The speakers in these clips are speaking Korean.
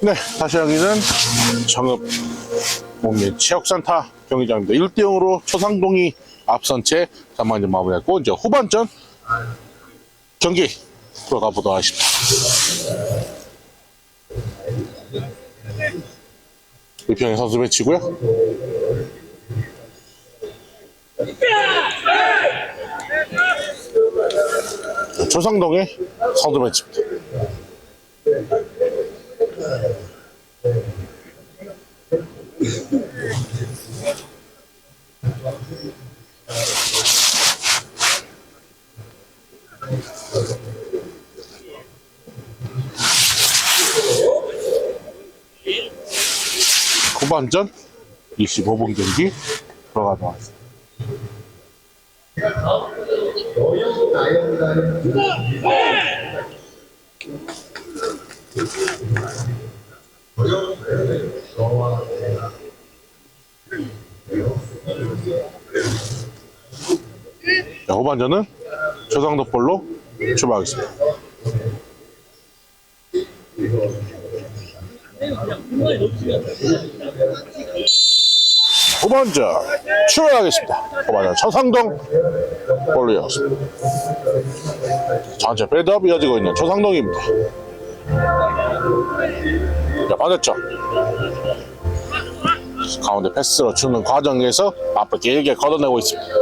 네, 다시 여기는 정읍 공민 체육센터 경기장입니다. 1대 0으로 초상동이 앞선 채 잠만 이제 마무리했고 이제 후반전 경기 들어가 보도록 하겠습니다. 이평의 선수 배치고요. 초상동의 선수 배치입니다. 후반전 25분 경기 들어가도록 하겠습니다. 후반전은 조상도 볼로 출발하겠습니다. 후반전 출발하겠습니다. 후반전 초상동 볼로 이었습니다. 전체 빌드업 이어지고 있는 초상동입니다. 자, 반대쪽. 가운데 패스로 주는 과정에서 앞으로 길게 걷어내고 있습니다.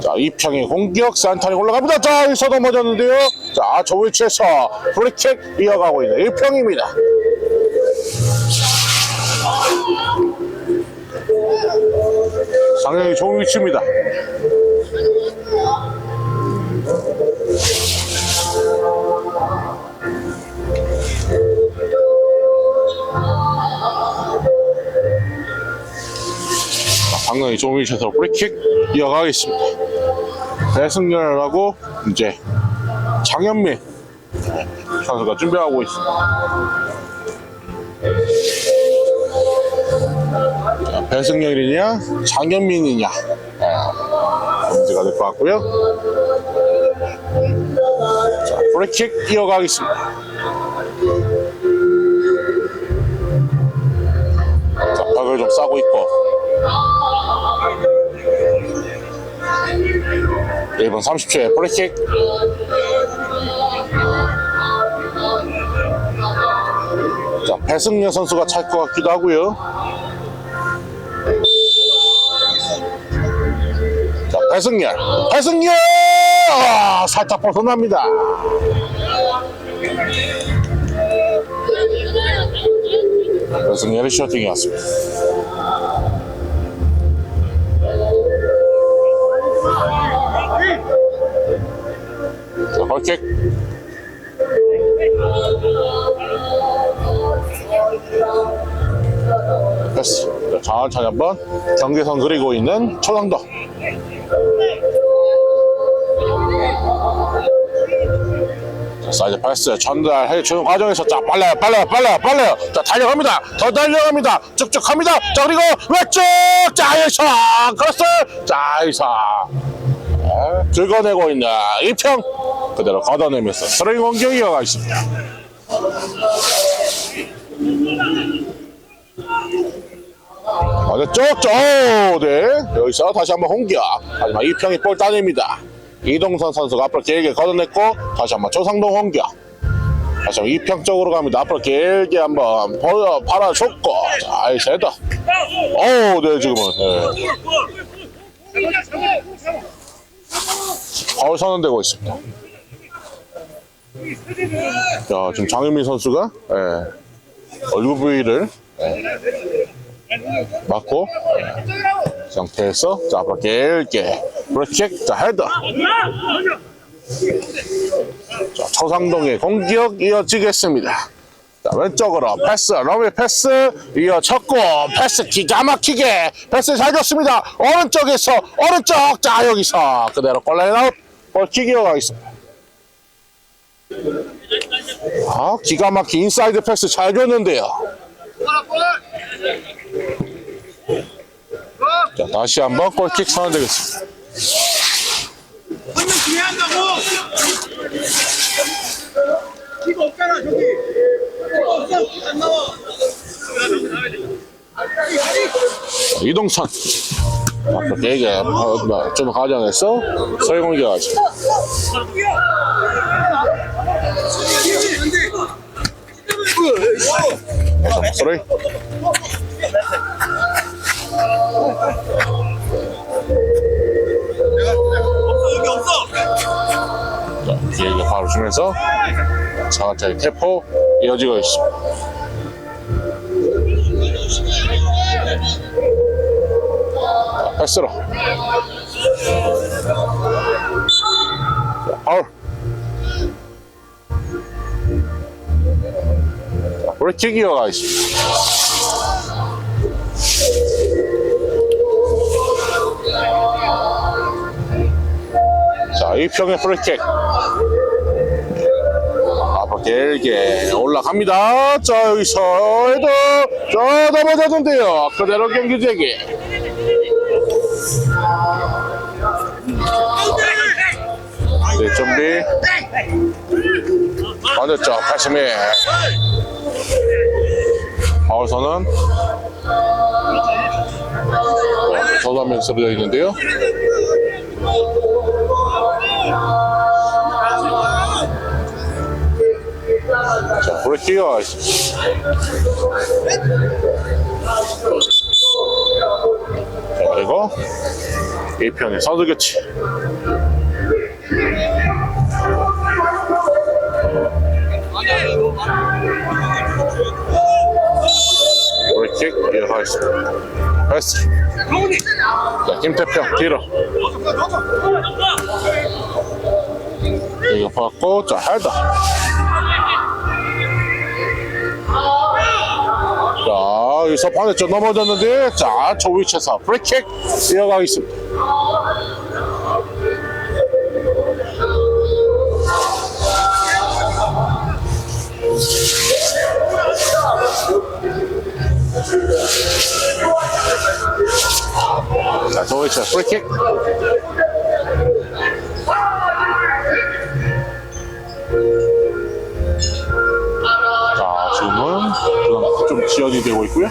자, 이평의 공격 산탄이 올라갑니다. 자, 여기서도 맞았는데요. 자, 저 위치에서 프리킥 이어가고 있는 이평입니다. 상당히 좋은 위치입니다. 상당히 좋은 위치에서 프리킥 이어가겠습니다. 배승열하고 이제 장현민 네, 선수가 준비하고 있습니다. 자, 배승열이냐 장현민이냐 네, 문제가 될 것 같고요. 자, 프리킥 이어가겠습니다. 자, 벽을 좀 싸고 있고 1분 30초에 프리킥 자 배승려 선수가 찰 것 같기도 하고요. 자 배승열 배승열 아, 살짝 벗어납니다. 배승열의 슈팅이었습니다 자, 천천히 한번 경계선 그리고 있는 초상도. 자, 사이드 패스 전달해 주는 과정에서 자 빨라요 빨라요 빨라요 빨라요. 자 달려갑니다. 더 달려갑니다. 쭉쭉 갑니다. 자 그리고 왼쪽! 자에서 크로스! 자에서 네, 긁어내고 있는 이평. 그대로 걷어내면서 스트링 공격이 이어가 있습니다 맞아 쪽쪽 네. 여기서 다시 한번 홍기야. 하지만 이평이 볼 따냅니다. 이동선 선수가 앞으로 길게 걷어냈고 다시 한번 조상동 홍기야. 다시 한번 이평 쪽으로 갑니다. 앞으로 길게 한번 벌어 팔아줬고. 자 세다. 어네 지금은 네. 파울 선언되고 있습니다. 자 지금 장현민 선수가 예, 얼굴 부위를 예, 맞고 이 상태에서 자 앞으로 길게 브레이크 자 헤더. 자 초상동의 공격 이어지겠습니다. 자 왼쪽으로 패스 러비 패스. 이어쳤고 패스 기가 막히게 패스 잘 줬습니다. 오른쪽에서 오른쪽 자 여기서 그대로 골라인 아웃. 골킥 이어가겠습니다. 아 기가 막힌 인사이드 패스 잘 줬는데요 다시 한번 골킥 선언 되겠습니다. 한명 뒤에 한다고! 이거 없잖아, 저기! 이거 없어! 안 나와! 이동선. 아까 되게 어, 뭐좀 과정에서 설공기가지. 소리. 자, 기회가 바로 주면서 자가차의 태포 이어지고 있습니다. 자, 파울. 자, 브레이킹 이어가 있습니다. 자, 이평의 프리킥. 앞으로 길게 올라갑니다. 자, 여기서 해도 자, 넘어졌는데요. 그대로 경기 재개. 네, 준비. 반대쪽 가시미. 파울선은 저담면 쓰러져 있는데요. 자, 있습니다. 자, 그리고 1편의 선두 교체. 브레이크 이어가겠습니다. 패스. 자, 김태평 뒤로. 이거 받고, 자, 여기서 반대쪽 넘어졌는데, 자, 저 위치에서 브레이킥 이어가겠습니다. 자, 저 위치에서 브레이킥. 좀 지연이 되고 있고요.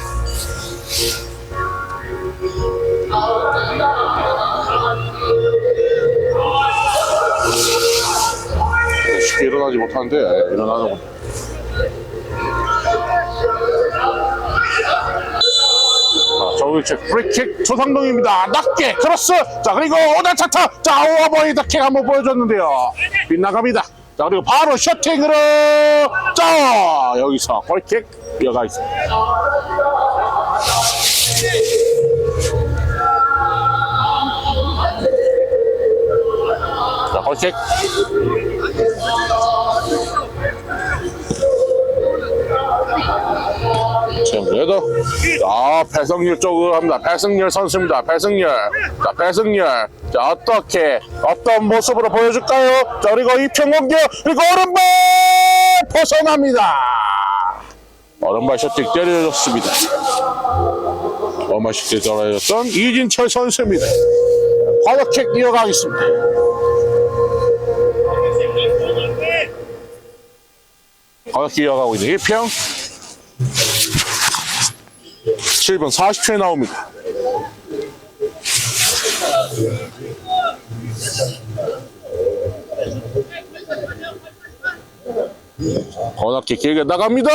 쉽게 일어나지 못하는데 예, 일어나는 저기 프리킥 조상동입니다. 낮게 크로스. 자 그리고 오단 차타. 자 오버보이드 킥 한번 보여줬는데요. 빗나갑니다. 자 그리고 바로 셔팅으로. 자 여기서 골킥 이어가 있습니다. 자 골킥. 지금 그래도 자 배성률 쪽으로 합니다. 배성률 선수입니다. 배성률 자 배성률 자 어떻게 어떤 모습으로 보여줄까요? 자 그리고 이평공격 그리고 오른발 벗어납니다. 오른발 셔팅 때려줬습니다. 오른발 셔팅 떨어졌던 이진철 선수입니다. 과격킥 이어가겠습니다. 과격킥 이어가고 있는 이평 7분 40초에 나옵니다. 번호키 길게 나갑니다.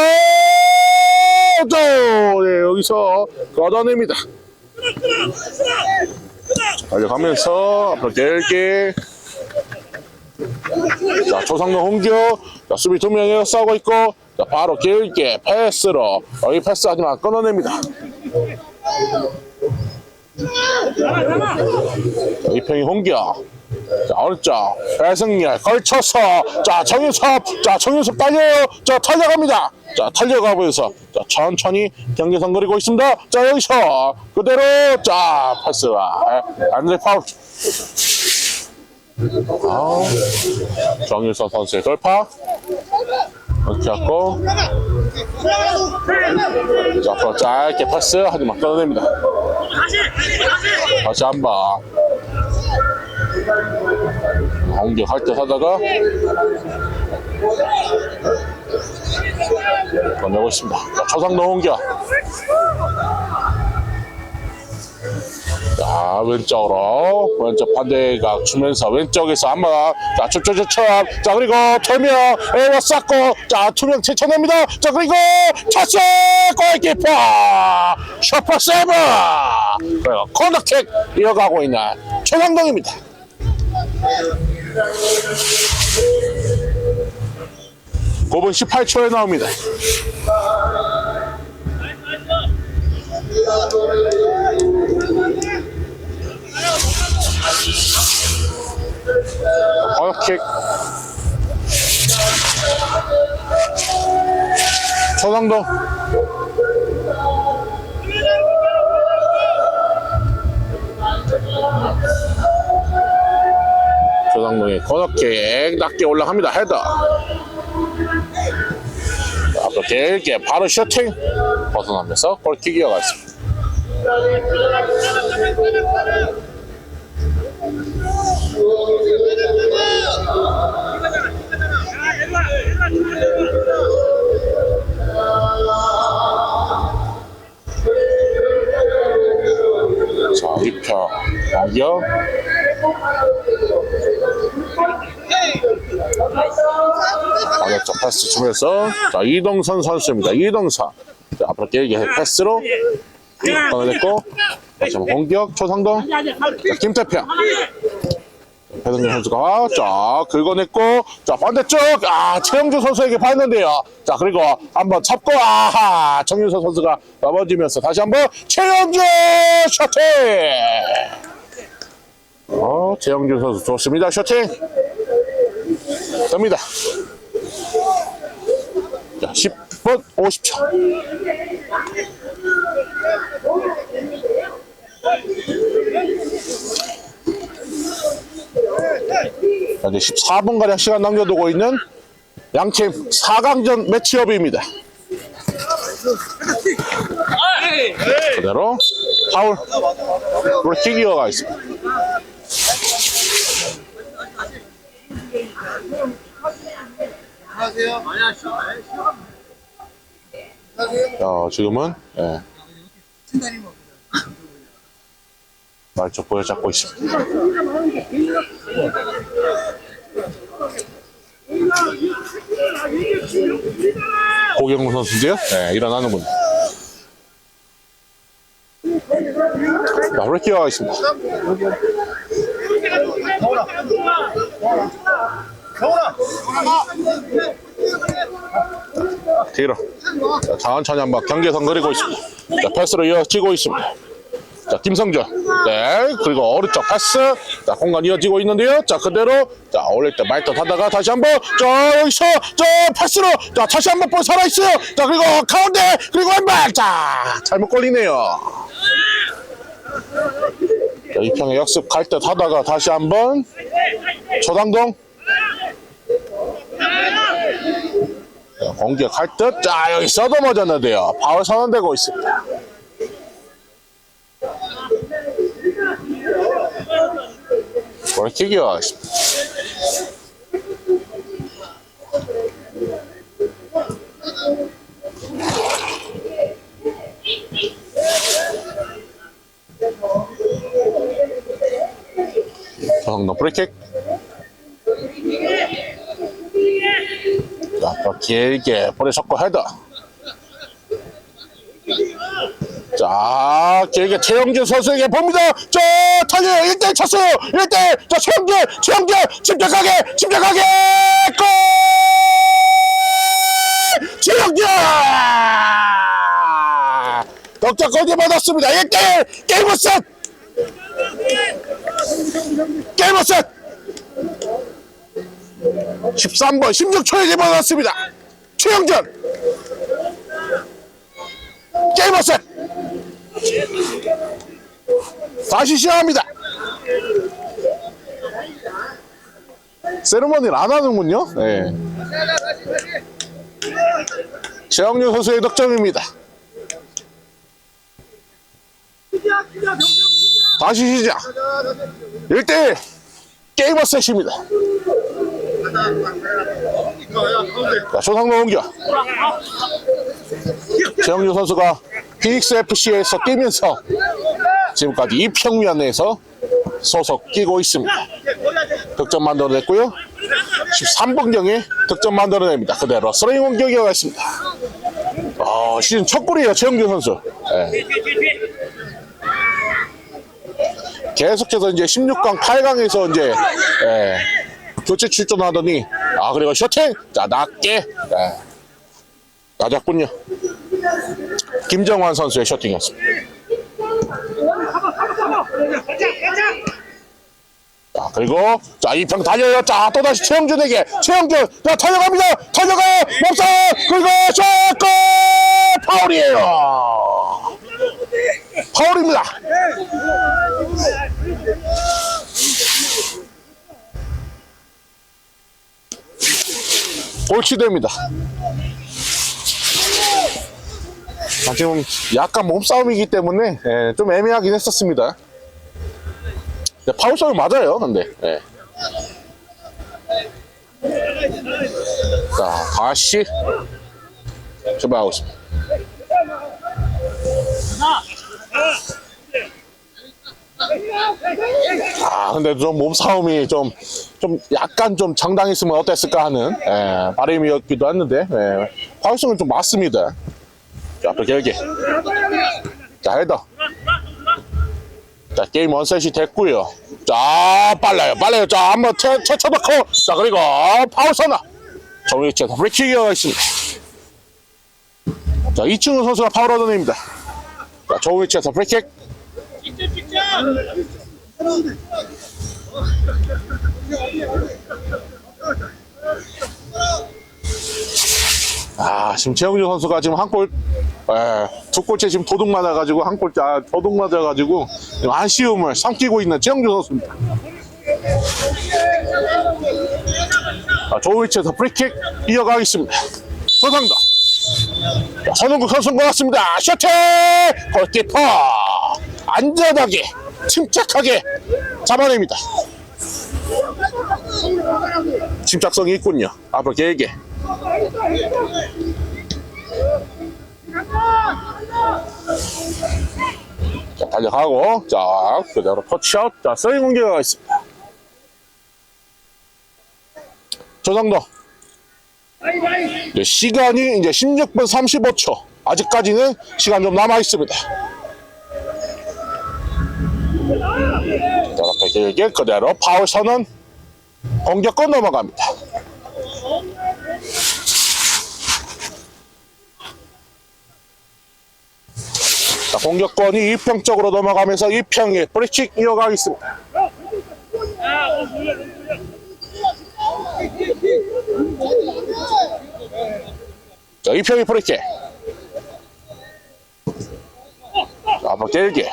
또 네, 여기서 걷어냅니다. 달려가면서 앞으로 길게 자 조상로 홍규 자 수비 두 명이 싸우고 있고 자 바로 길게 패스로 여기 패스하지만 끊어냅니다. 자, 이평이 홍규 자 오른쪽 배승열 걸쳐서 자 정유섭 자 정유섭 달려요. 자 달려갑니다. 자 달려가면서 자 천천히 경계선 그리고 있습니다. 자 여기서 그대로 자 패스와 안드레 파울. 아, 정유섭 선수의 돌파. 이렇게 하고. 자, 짧게 패스 하지만 끊어냅니다. 다시 한 번. 공격할 듯 하다가 건네고 있습니다. 자, 초상동 공격. 자, 왼쪽으로, 왼쪽 반대각 주면서 왼쪽에서 한 번, 자, 춥춥춥춥. 자, 그리고 투명, 에워 쌓고, 자, 투명 제쳐냅니다. 자, 그리고 차스 골키퍼! 셔퍼 세브! 그리고 코너킥 이어가고 있는 최강동입니다. 고분 18초에 나옵니다. 코너킥. 초상동. 조상동의 코너킥 낮게 올라갑니다. 헤더. 자, 앞으로 길게 바로 슈팅 벗어나면서 골킥 이어가 있습니다. 자, 입혀 나겨 반대쪽 패스 주면서 자 이동선 선수입니다. 이동선. 자, 앞으로 길게 패스로. 끊어냈고. 다시 한번 공격. 초상동. 자, 김태평. 배동준 선수가 자 긁어냈고 자 반대쪽. 아 최영준 선수에게 봤는데요. 자 그리고 한번 잡고 아하 정윤선 선수가 넘어지면서 다시 한번 최영준 셔팅. 어 최영준 선수 좋습니다 셔팅. 됩니다. 자 10분 50초. 현재 14분가량 시간 남겨두고 있는 양팀 4강전 매치업입니다. 그대로 파울 브레이킹 이어가 있습니다. 자, 지금은 예. 말쪽 보여잡고 있습니다. 고경문 선수인데요. 네, 일어나는군. 자, 브레이키가 있습니다. 뒤로. 자, 천천히 한번 경계선 그리고 있습니다. 자, 패스로 이어지고 있습니다. 자, 김성준. 네, 그리고 오른쪽 패스. 자, 공간 이어지고 있는데요. 자, 그대로. 자, 올릴 때 말듯 하다가 다시 한 번. 자, 여기서. 저 패스로. 자, 다시 한번 볼 살아있어요. 자, 그리고 가운데. 그리고 왼발. 자, 잘못 걸리네요. 자, 이평에 역습 갈 듯 하다가 다시 한 번. 초당동. 공격할 듯. 자, 여기서 넘어졌는데요. 파울 선언되고 있습니다. 골킥이요. 정도 프리킥. 길게 보내셨고 헤더. 자, 길게 최영준 선수에게 봅니다. 저, 달려 1대 쳤어요. 1대, 자, 최영준, 최영준, 침착하게, 침착하게, 골! 최영준! 덕자 거기 받았습니다. 1대1, 게임을 셋! 게임을 셋! 13번, 16초에 받았습니다. 최영준! 게임을 셋! 다시 시작합니다. 세레머니를 안 하는군요. 네. 최영준 선수의 득점입니다. 다시 시작. 1대1 게이머 셋입니다. 자, 조상로 옮겨. 최영준 선수가 피닉스 FC에서 뛰면서 지금까지 이평면에서 소속 끼고 있습니다. 득점 만들어냈고요. 13분경에 득점 만들어냅니다. 그대로 스레인 공격이 가있습니다. 아, 시즌 첫 골이에요, 최영준 선수. 예. 계속해서 이제 16강, 8강에서 이제 예, 교체 출전하더니 아 그리고 셔팅 자 낮게 예, 낮았군요. 김정환 선수의 셔팅이었습니다. 자 그리고 자 이평 달려요. 자 또다시 최영준에게 최영준 자 달려갑니다. 달려가 몹사 그리고 샷골 파울이에요. 파울입니다. 골치됩니다. 아, 지금 약간 몸싸움이기 때문에 예, 좀 애매하긴 했었습니다. 네, 파울성이 맞아요, 근데. 예. 자, 다시 출발하고 있습니다. 아, 근데 좀 몸싸움이 좀, 좀 약간 좀 장당했으면 어땠을까 하는, 예, 바람이었기도 했는데, 예, 파울성은 좀 맞습니다. 자, 앞에 길게. 자, 헤더. 자, 게임 원셋이 됐고요 자, 빨라요, 빨라요. 자, 한번 넣고, 자, 그리고 파울 선언. 정위치에서 프리킥이가 있습니다. 자, 이충우 선수가 파울 얻어냅니다. 자, 정위치에서 프리킥. 아, 지금 최영준 선수가 지금 한 골, 에, 두 골째 지금 도둑 맞아가지고, 한 골째, 아, 도둑 맞아가지고, 아쉬움을 삼키고 있는 최영준 선수입니다. 자, 좋은 위치에서 프리킥 이어가겠습니다. 조상도. 자, 선흥국 선수인 것 같습니다. 셔팅! 골키퍼! 안전하게, 침착하게 잡아냅니다. 침착성이 있군요. 앞으로 길게. 자, 달려가고, 자, 그대로 터치아웃. 자, 서인 공격가 있습니다. 조상도. 이제 시간이 이제 16분 35초. 아직까지는 시간 좀 남아 있습니다. 자, 앞에 길게 그대로 파울 선언 공격권 넘어갑니다. 자, 공격권이 2평 쪽으로 넘어가면서 2평에 브리킥 이어가겠습니다. 자, 2평이 브리킥. 자, 한번 길게.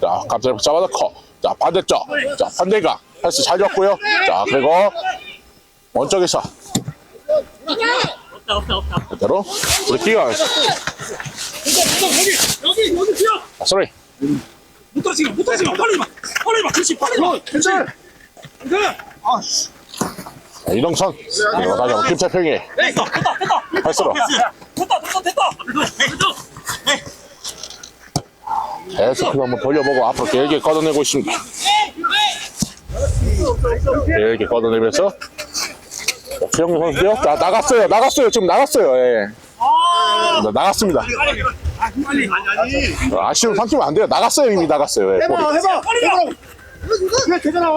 자, 갑자기 잡아놓고. 자, 반대쪽. 자, 반대가. 패스 잘 줬고요. 자, 그리고 원쪽에서. 그대로. 여기 여기 뛰어 자, 소리. 못 떨어지마 못 떨어지마 빨리 마 빨리 마 그렇지 빨리 마 괜찮아 괜찮아 아씨 자, 이동선. 그리고 다시 한번 김태평이 됐다 됐다 됐다 패스로. 됐다 됐다 됐다 계속 한번 돌려보고 앞으로 길게 걷어내고 있습니다. 길게 걷어내면서 자, 최영민 선수요? 자, 나갔어요. 나갔어요. 지금 나갔어요. 예. 네, 나갔습니다. 빨리 아니 아니 아쉬움 삼키면 안 돼요. 나갔어요. 이미 나갔어요. 예. 해봐 해봐 그래 되잖아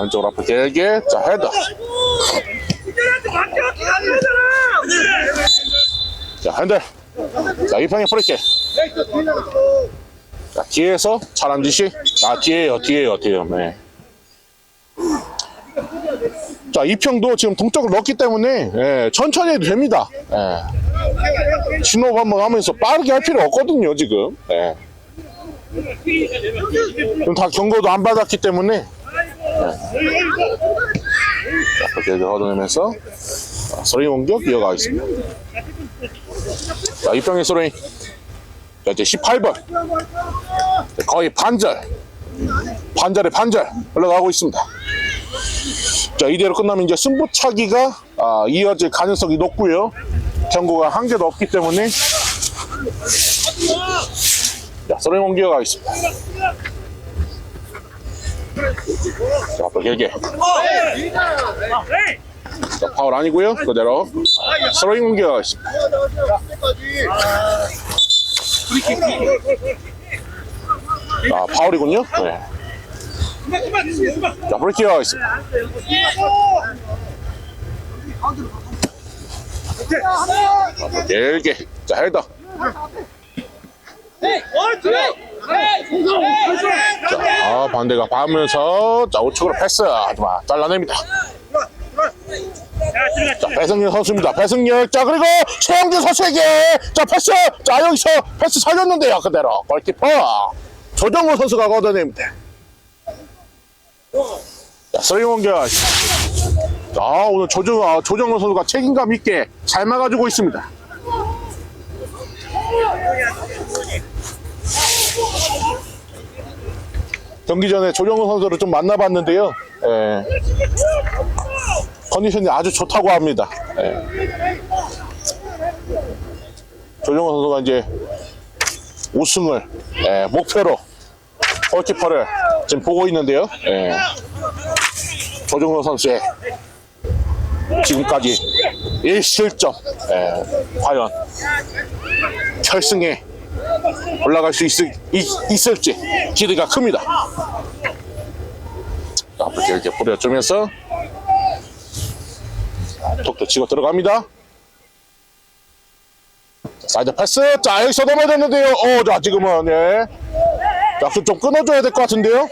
왼쪽으로 앞으로 길게. 자, 헤더. 자, 핸들. 자, 이평의 프리킥. 자, 뒤에서 차란 짓이. 아, 뒤에요. 뒤에요. 뒤에요. 네. 자, 이평도 지금 동쪽을 넣었기 때문에 예, 천천히 해도 됩니다. 예. 진호흡 한번 하면서 빠르게 할 필요 없거든요, 지금. 예. 지금 다 경고도 안 받았기 때문에 예. 이렇게 걷어내면서 자, 스로잉 공격 이어가겠습니다. 자, 이병의 스로잉. 자, 이제 18번. 거의 반절. 반절에 반절 올라가고 있습니다. 자, 이대로 끝나면 이제 승부차기가 아, 이어질 가능성이 높고요. 경고가 한 개도 없기 때문에 자, 스로잉 공격 가겠습니다. 자, 앞으로 길게. 자, 파울 아니고요. 그대로 스로잉 공격 가겠습니다. 자, 파울이군요. 네. 자, 브레이크 가겠습니다. 자, 길게. 자, 헤더. 자, 반대가 봐면서 자, 우측으로 패스. 하지만 잘라냅니다. 자, 배승열 선수입니다. 배승열. 자, 그리고 최영준 선수에게 자, 패스. 자, 여기서 패스 살렸는데요. 그대로. 골키퍼. 조정호 선수가 걷어냅니다. 자, 스리 공격. 자, 오늘 조정, 아, 조정호 선수가 책임감 있게 잘 막아주고 있습니다. 경기 전에 조정호 선수를 좀 만나봤는데요. 예. 컨디션이 아주 좋다고 합니다. 예. 조정호 선수가 이제 우승을 예, 목표로 골키퍼를 지금 보고 있는데요. 예. 조정호 선수의 지금까지 1실점 예, 과연 결승에 올라갈 수 있을, 있, 을지 기대가 큽니다. 자, 앞으로 이렇게 뿌려주면서 톡톡 치고 들어갑니다. 자, 사이드 패스. 자, 여기서 넘어졌는데요. 어, 자, 지금은, 예. 자, 그좀 끊어줘야 될 것 같은데요.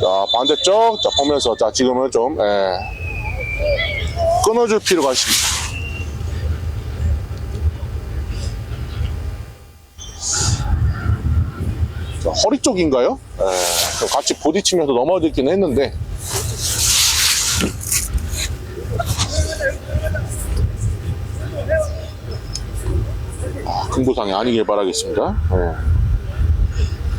자, 반대쪽. 자, 보면서, 자, 지금은 좀, 예. 끊어줄 필요가 있습니다. 자, 허리 쪽인가요? 예. 좀 같이 부딪히면서 넘어지긴 했는데. 큰 부상이 아니길 바라겠습니다. 예.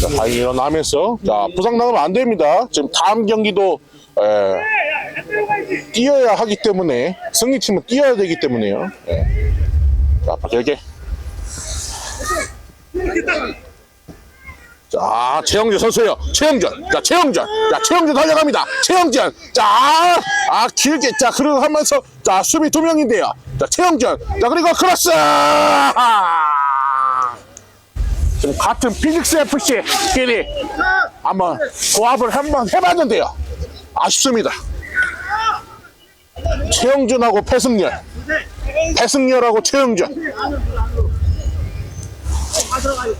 자, 다행히 일어나면서 자 부상 나면 안 됩니다. 지금 다음 경기도 에, 뛰어야 하기 때문에 승리팀은 뛰어야 되기 때문에요. 예. 자 박열계. 자 최영준 선수예요. 최영준. 자 최영준. 자 최영준 달려갑니다. 최영준. 자, 아 길게 자 그리고 하면서 자 수비 두 명인데요. 자 최영준. 자 그리고 크로스. 지금 같은 피닉스 FC끼리 한번 조합을 한번 해봤는데요. 아쉽습니다. 최영준하고 패승열, 패승열하고 최영준.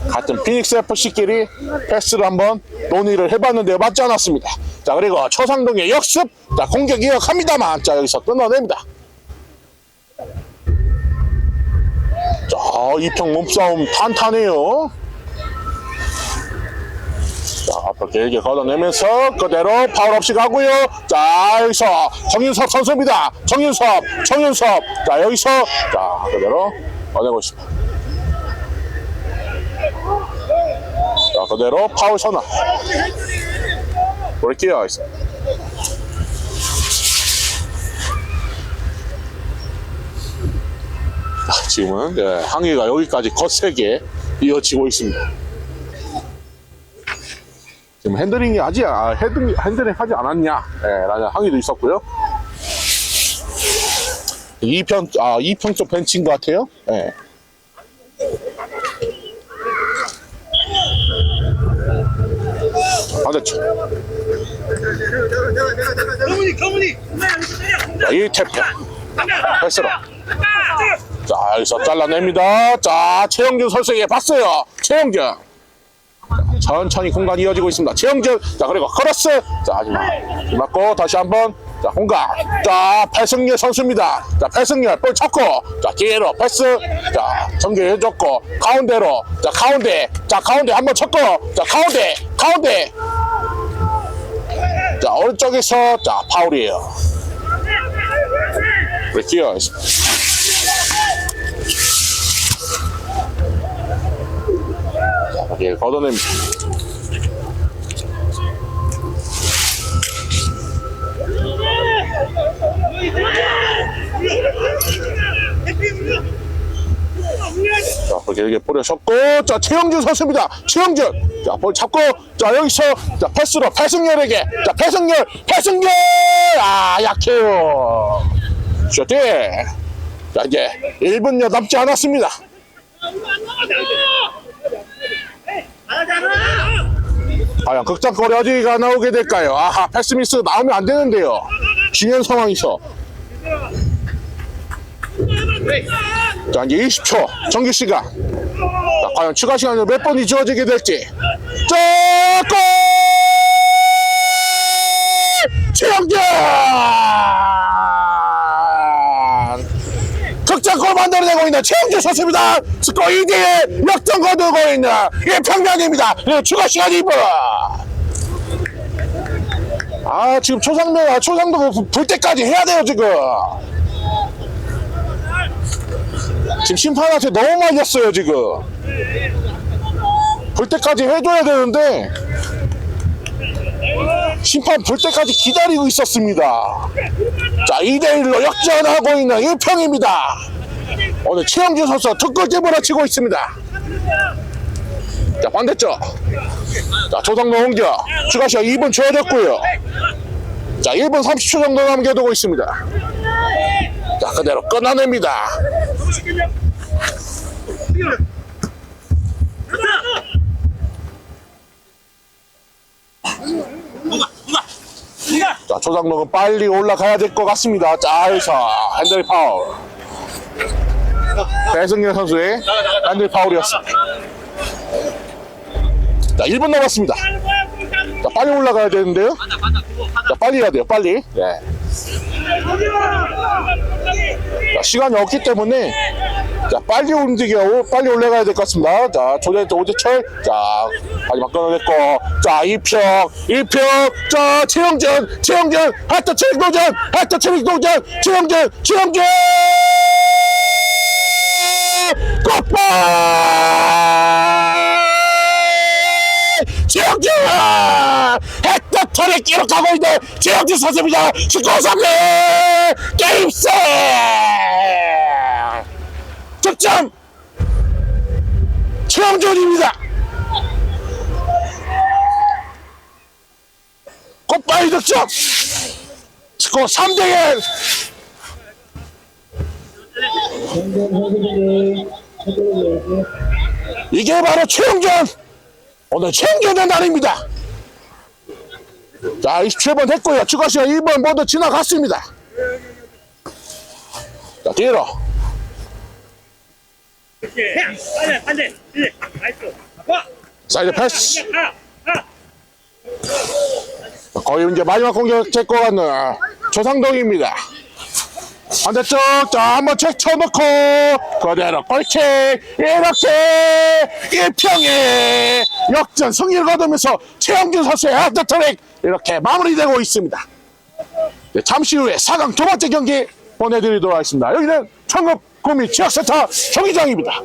같은 피닉스 FC끼리 패스를 한번 논의를 해봤는데요. 맞지 않았습니다. 자, 그리고 초상동의 역습. 자, 공격 이어갑니다만. 자, 여기서 끊어냅니다. 자, 이평 몸싸움 탄탄해요. 자, 앞으로 길게 걷어내면서 그대로 파울 없이 가고요. 자, 여기서 정윤섭 선수입니다. 정윤섭, 정윤섭. 자, 여기서 자, 그대로 꺼내고 있습니다. 그대로 파울 선언. 볼게요. 지금은 예, 항의가 여기까지 거세게 이어지고 있습니다. 지금 핸들링이 아직 아, 핸들, 핸들링 하지 않았냐 예, 라는 항의도 있었고요. 2평 아 2평 쪽 벤치인 것 같아요. 예. 반대쪽 거문이 거문이 자, 이 태평 패스로 자 여기서 잘라냅니다. 자 최영준 선수에게 봤어요. 최영준 자, 천천히 공간이 이어지고 있습니다. 최영준 자 그리고 크로스 자 하지만 맞고 다시 한번 자, 홍가. 자, 배승열 선수입니다. 자, 배승열 볼 찾고. 자, 뒤로 패스. 자, 전개해줬고. 가운데로. 자, 가운데. 자, 가운데 한번 쳤고. 자, 가운데. 가운데. 자, 오른쪽에서. 자, 파울이에요. 기어. 자, 이렇게 걷어냅니다. 자, 그렇게 이렇게 뿌려셨고, 자, 최영준 선수입니다. 최영준. 자, 볼 잡고, 자, 여기서, 자, 패스로 배승열에게, 자, 배승열, 배승열! 아, 약해요. 셔팅. 자, 이제 1분여 남지 않았습니다. 과연 극장거리 어디가 나오게 될까요? 아하, 패스미스 나오면 안 되는데요. 중요한 상황에서. 자, 이제 20초 정규 시간. 자, 과연 추가 시간이 몇 번이 주어지게 될지. 자, 골! 최영준! 극장골 만들어내고 있는 최영준 선수입니다. 스코어 2대1 역전 거두고 있는 이 평면입니다. 그리고 추가 시간 2분. 아, 지금 초상명, 아, 초상도 불 때까지 해야 돼요, 지금. 지금 심판한테 너무 말렸어요 지금. 볼 때까지 해줘야 되는데 심판 볼 때까지 기다리고 있었습니다. 자 2대1로 역전하고 있는 1평입니다. 오늘 최영준 선수 특골제보를 치고 있습니다. 자 반대쪽. 자 조성로 홍겨 추가 시간 2분 주어졌고요. 자 1분 30초 정도 남겨두고 있습니다 자 그대로 끊어냅니다 자, 조장록은 빨리 올라가야 될 것 같습니다. 자, 여기서 핸들 파울. 배승현 선수의 핸들 파울이었습니다. 자, 1분 남았습니다. 자, 빨리 올라가야 되는데요. 자, 빨리 해야 돼요, 빨리. 네. 자, 시간이 없기 때문에 자, 빨리 움직여, 빨리 올라가야 될 것 같습니다. 자, 조대, 오대철. 자, 마지막 끊어냈고. 자, 이평, 이평. 자, 최영준, 최영준. 하트 체력 도전, 하트 체력 도전. 최영준, 최영준! 골! 최영준! 헤트트릭 기록하고 있는 최영준 선수입니다. 축구 3대 게임세! 득점! 최영준입니다. 꽃바위 득점! 스코어 3대 1! 이게 바로 최영준! 오늘 최영준의 날입니다. 자, 27번 했고요. 추가 시간 1번 모두 지나갔습니다. 자, 뒤로. 와 사이드 패스. 거의 이제 마지막 공격 제거 같는 조상동입니다. 반대쪽, 자, 한번 책 쳐놓고, 그대로 골책, 이렇게, 1평에 역전 승리를 거두면서 최영준 선수의 하트트릭, 이렇게 마무리되고 있습니다. 네, 잠시 후에 4강 두 번째 경기 보내드리도록 하겠습니다. 여기는 청급 구미 지역센터 경기장입니다.